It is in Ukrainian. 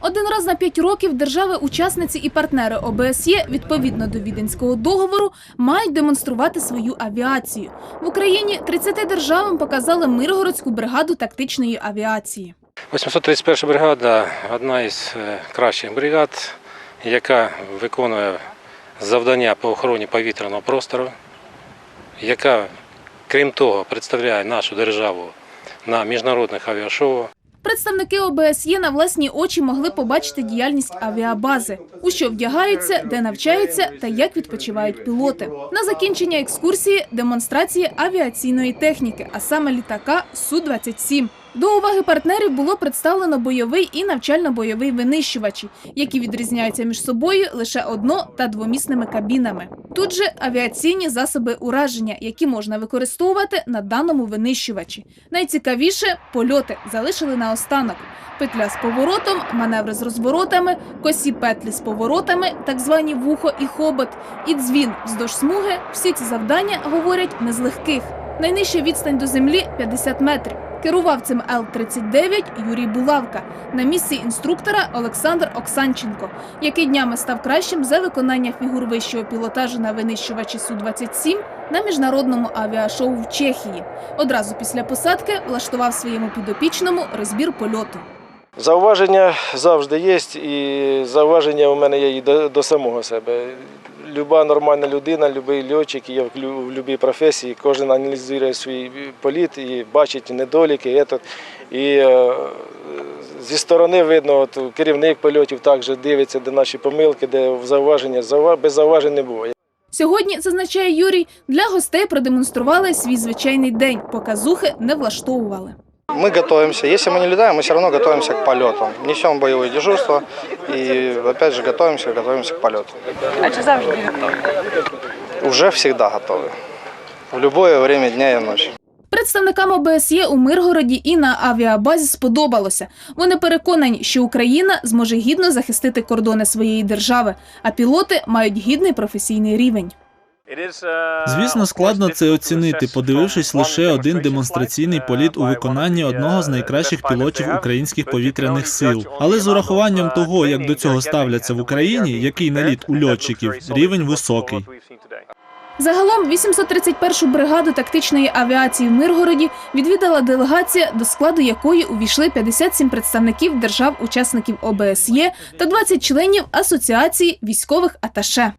Один раз на п'ять років держави-учасниці і партнери ОБСЄ відповідно до Віденського договору мають демонструвати свою авіацію. В Україні 30 державам показали Миргородську бригаду тактичної авіації. 831 бригада одна із е, кращих бригад, яка виконує завдання по охороні повітряного простору, яка, крім того, представляє нашу державу на міжнародних авіашоу. Представники ОБСЄ на власні очі могли побачити діяльність авіабази, у що вдягаються, де навчаються та як відпочивають пілоти. На закінчення екскурсії демонстрації авіаційної техніки, а саме літака Су-27. До уваги партнерів було представлено бойовий і навчально-бойовий винищувачі, які відрізняються між собою лише одно- та двомісними кабінами. Тут же авіаційні засоби ураження, які можна використовувати на даному винищувачі. Найцікавіше польоти залишили наостанок. Петля з поворотом, маневри з розворотами, косі петлі з поворотами, так звані вухо і хобот, і дзвін вздовж смуги. Всі ці завдання говорять не з легких. Найнижча відстань до землі 50 метрів. Керував цим Л-39 Юрій Булавка. На місці інструктора Олександр Оксанченко, який днями став кращим за виконання фігур вищого пілотажу на винищувачі Су-27 на міжнародному авіашоу в Чехії. Одразу після посадки влаштував своєму підопічному розбір польоту. Зауваження завжди є, і зауваження у мене є і до, до самого себе. Люба нормальна людина, будь-який льотчик є в будь-якій професії, кожен аналізує свій політ і бачить недоліки. І, е, зі сторони видно, от, керівник польотів також дивиться, де наші помилки, де зауваження. Без зауважень не буває. Сьогодні, зазначає Юрій, для гостей продемонстрували свій звичайний день. Показухи не влаштовували. Мы готовимся. Если мы не летаем, мы все равно готовимся к полету. Несем боевое дежурство и опять же готовимся, готовимся к полету. А чи завжди готові? Уже всегда готовы. В любое время дня и ночи. Представникам ОБСЄ у Миргороді і на авіабазі сподобалося. Вони переконані, що Україна зможе гідно захистити кордони своєї держави, а пілоти мають гідний професійний рівень. Звісно, складно це оцінити, подивившись лише один демонстраційний політ у виконанні одного з найкращих пілотів українських повітряних сил. Але з урахуванням того, як до цього ставляться в Україні, який наліт у льотчиків, рівень високий. Загалом 831-шу бригаду тактичної авіації в Миргороді відвідала делегація, до складу якої увійшли 57 представників держав-учасників ОБСЄ та 20 членів Асоціації військових аташе.